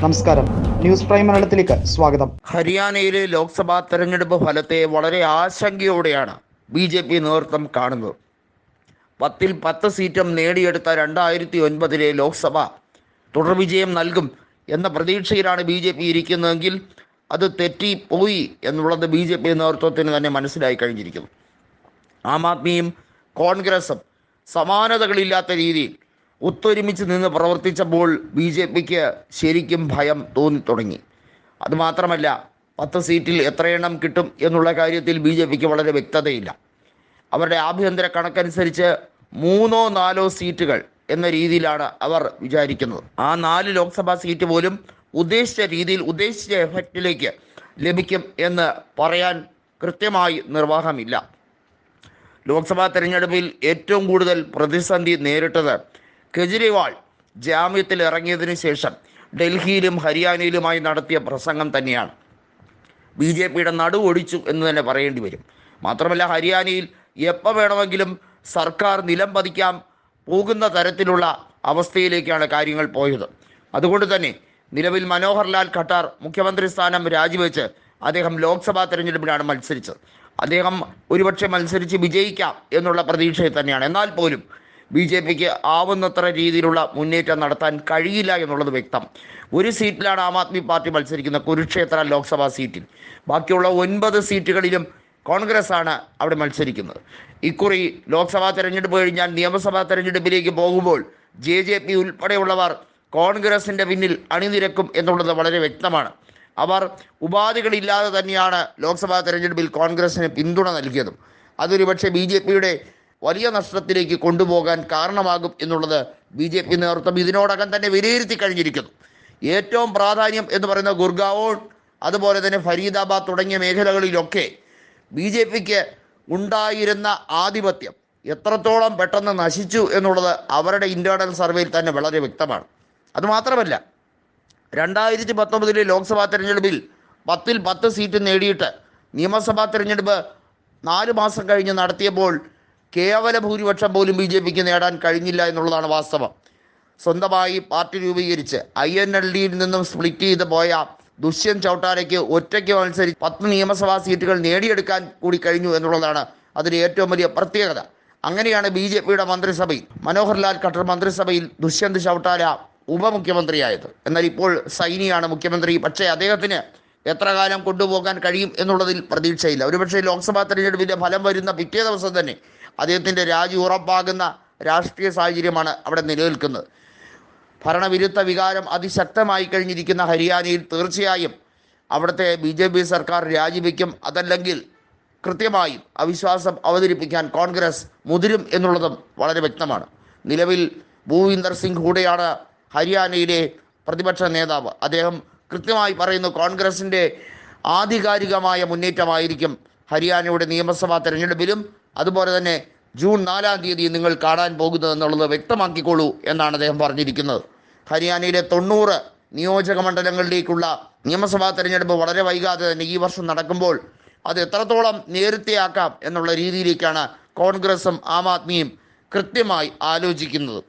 നമസ്കാരം. News prime മലയാളത്തിലേക്ക് സ്വാഗതം. ഹരിയാനയിലെ ലോക്സഭാ തെരഞ്ഞെടുപ്പ് ഫലത്തെ വളരെ ആശങ്കയോടെയാണ് ബി ജെ പി നേതൃത്വം കാണുന്നത്. പത്തിൽ പത്ത് സീറ്റും നേടിയെടുത്ത രണ്ടായിരത്തി ഒൻപതിലെ ലോക്സഭ തുടർ വിജയം നൽകും എന്ന പ്രതീക്ഷയിലാണ് ബി ജെ പി ഇരിക്കുന്നതെങ്കിൽ അത് തെറ്റിപ്പോയി എന്നുള്ളത് ബി ജെ പി നേതൃത്വത്തിന് തന്നെ മനസ്സിലായി കഴിഞ്ഞിരിക്കുന്നു. ആം ആദ്മിയും കോൺഗ്രസും സമാനതകളില്ലാത്ത രീതിയിൽ ഒത്തൊരുമിച്ച് നിന്ന് പ്രവർത്തിച്ചപ്പോൾ ബി ജെ പിക്ക് ശരിക്കും ഭയം തോന്നിത്തുടങ്ങി. അതുമാത്രമല്ല പത്ത് സീറ്റിൽ എത്രയെണ്ണം കിട്ടും എന്നുള്ള കാര്യത്തിൽ ബി ജെ പിക്ക് വളരെ വ്യക്തതയില്ല. അവരുടെ ആഭ്യന്തര കണക്കനുസരിച്ച് മൂന്നോ നാലോ സീറ്റുകൾ എന്ന രീതിയിലാണ് അവർ വിചാരിക്കുന്നത്. ആ നാല് ലോക്സഭാ സീറ്റ് പോലും ഉദ്ദേശിച്ച രീതിയിൽ ഉദ്ദേശിച്ച എഫക്റ്റിലേക്ക് ലഭിക്കും എന്ന് പറയാൻ കൃത്യമായി നിർവാഹമില്ല. ലോക്സഭാ തെരഞ്ഞെടുപ്പിൽ ഏറ്റവും കൂടുതൽ പ്രതിസന്ധി നേരിട്ടത് കെജ്രിവാൾ ജാമ്യത്തിൽ ഇറങ്ങിയതിനു ശേഷം ഡൽഹിയിലും ഹരിയാനയിലുമായി നടത്തിയ പ്രസംഗം തന്നെയാണ്. ബി ജെ പിയുടെ നടു ഒടിച്ചു എന്ന് തന്നെ പറയേണ്ടി വരും. മാത്രമല്ല ഹരിയാനയിൽ എപ്പോൾ വേണമെങ്കിലും സർക്കാർ നിലം പതിക്കാൻ പോകുന്ന തരത്തിലുള്ള അവസ്ഥയിലേക്കാണ് കാര്യങ്ങൾ പോയത്. അതുകൊണ്ട് തന്നെ നിലവിൽ മനോഹർ ലാൽ ഖട്ടാർ മുഖ്യമന്ത്രി സ്ഥാനം രാജിവെച്ച് അദ്ദേഹം ലോക്സഭാ തെരഞ്ഞെടുപ്പിലാണ് മത്സരിച്ചത്. അദ്ദേഹം ഒരുപക്ഷെ മത്സരിച്ച് വിജയിക്കാം എന്നുള്ള പ്രതീക്ഷയിൽ തന്നെയാണ്. എന്നാൽ പോലും ബി ജെ പിക്ക് ആവുന്നത്ര രീതിയിലുള്ള മുന്നേറ്റം നടത്താൻ കഴിയില്ല എന്നുള്ളത് വ്യക്തം. ഒരു സീറ്റിലാണ് ആം ആദ്മി പാർട്ടി മത്സരിക്കുന്ന കുരുക്ഷേത്ര ലോക്സഭാ സീറ്റിൽ. ബാക്കിയുള്ള ഒൻപത് സീറ്റുകളിലും കോൺഗ്രസ് ആണ് അവിടെ മത്സരിക്കുന്നത്. ഇക്കുറി ലോക്സഭാ തെരഞ്ഞെടുപ്പ് കഴിഞ്ഞാൽ നിയമസഭാ തെരഞ്ഞെടുപ്പിലേക്ക് പോകുമ്പോൾ ജെ ജെ പി ഉൾപ്പെടെയുള്ളവർ കോൺഗ്രസിന്റെ പിന്നിൽ അണിനിരക്കും എന്നുള്ളത് വളരെ വ്യക്തമാണ്. അവർ ഉപാധികളില്ലാതെ തന്നെയാണ് ലോക്സഭാ തെരഞ്ഞെടുപ്പിൽ കോൺഗ്രസിന് പിന്തുണ നൽകിയതും. അതൊരു പക്ഷേ ബി ജെ പിയുടെ വലിയ നഷ്ടത്തിലേക്ക് കൊണ്ടുപോകാൻ കാരണമാകും എന്നുള്ളത് ബി ജെ പി നേതൃത്വം ഇതിനോടകം തന്നെ വിലയിരുത്തി കഴിഞ്ഞിരിക്കുന്നു. ഏറ്റവും പ്രാധാന്യം എന്ന് പറയുന്ന ഗുർഗാവോൺ അതുപോലെ തന്നെ ഫരീദാബാദ് തുടങ്ങിയ മേഖലകളിലൊക്കെ ബി ജെ പിക്ക് ഉണ്ടായിരുന്ന ആധിപത്യം എത്രത്തോളം പെട്ടെന്ന് നശിച്ചു എന്നുള്ളത് അവരുടെ ഇന്റേർണൽ സർവേയിൽ തന്നെ വളരെ വ്യക്തമാണ്. അതുമാത്രമല്ല രണ്ടായിരത്തി പത്തൊമ്പതിലെ ലോക്സഭാ തെരഞ്ഞെടുപ്പിൽ പത്തിൽ പത്ത് സീറ്റ് നേടിയിട്ട് നിയമസഭാ തെരഞ്ഞെടുപ്പ് നാല് മാസം കഴിഞ്ഞ് നടത്തിയപ്പോൾ കേവല ഭൂരിപക്ഷം പോലും ബി ജെ പിക്ക് നേടാൻ കഴിഞ്ഞില്ല എന്നുള്ളതാണ് വാസ്തവം. സ്വന്തമായി പാർട്ടി രൂപീകരിച്ച് ഐ എൻ എൽ ഡിയിൽ നിന്നും സ്പ്ലിറ്റ് ചെയ്ത് പോയ ദുഷ്യന്ത് ചൗട്ടാലയ്ക്ക് ഒറ്റയ്ക്ക് മത്സരിച്ച് പത്ത് നിയമസഭാ സീറ്റുകൾ നേടിയെടുക്കാൻ കൂടി കഴിഞ്ഞു എന്നുള്ളതാണ് അതിന് ഏറ്റവും വലിയ പ്രത്യേകത. അങ്ങനെയാണ് ബി ജെ പിയുടെ മന്ത്രിസഭയിൽ മനോഹർലാൽ ഖട്ടർ മന്ത്രിസഭയിൽ ദുഷ്യന്ത് ചൗട്ടാല ഉപമുഖ്യമന്ത്രിയായത്. എന്നാൽ ഇപ്പോൾ സൈനിയാണ് മുഖ്യമന്ത്രി. പക്ഷേ അദ്ദേഹത്തിന് എത്ര കാലം കൊണ്ടുപോകാൻ കഴിയും എന്നുള്ളതിൽ പ്രതീക്ഷയില്ല. ഒരുപക്ഷെ ലോക്സഭാ തെരഞ്ഞെടുപ്പിന്റെ ഫലം വരുന്ന പിറ്റേ ദിവസം തന്നെ അദ്ദേഹത്തിന്റെ രാജി ഉറപ്പാകുന്ന രാഷ്ട്രീയ സാഹചര്യമാണ് അവിടെ നിലനിൽക്കുന്നത്. ഭരണവിരുദ്ധ വികാരം അതിശക്തമായി കഴിഞ്ഞിരിക്കുന്ന ഹരിയാനയിൽ തീർച്ചയായും അവിടുത്തെ ബി ജെ പി സർക്കാർ രാജിവെക്കും. അതല്ലെങ്കിൽ കൃത്യമായും അവിശ്വാസം അവതരിപ്പിക്കാൻ കോൺഗ്രസ് മുതിരും എന്നുള്ളതും വളരെ വ്യക്തമാണ്. നിലവിൽ ഭൂവിന്ദർ സിംഗ് ഹൂഡയാണ് ഹരിയാനയിലെ പ്രതിപക്ഷ നേതാവ്. അദ്ദേഹം കൃത്യമായി പറയുന്നു കോൺഗ്രസിന്റെ ആധികാരികമായ മുന്നേറ്റമായിരിക്കും ഹരിയാനയുടെ നിയമസഭാ തെരഞ്ഞെടുപ്പിലും അതുപോലെ തന്നെ ജൂൺ നാലാം തീയതി നിങ്ങൾ കാണാൻ പോകുന്നത് എന്നുള്ളത് വ്യക്തമാക്കിക്കോളൂ എന്നാണ് അദ്ദേഹം പറഞ്ഞിരിക്കുന്നത്. ഹരിയാനയിലെ തൊണ്ണൂറ് നിയോജക മണ്ഡലങ്ങളിലേക്കുള്ള നിയമസഭാ തെരഞ്ഞെടുപ്പ് വളരെ വൈകാതെ തന്നെ ഈ വർഷം നടക്കുമ്പോൾ അത് എത്രത്തോളം നേരത്തെയാക്കാം എന്നുള്ള രീതിയിലേക്കാണ് കോൺഗ്രസും ആം ആദ്മിയും കൃത്യമായി ആലോചിക്കുന്നത്.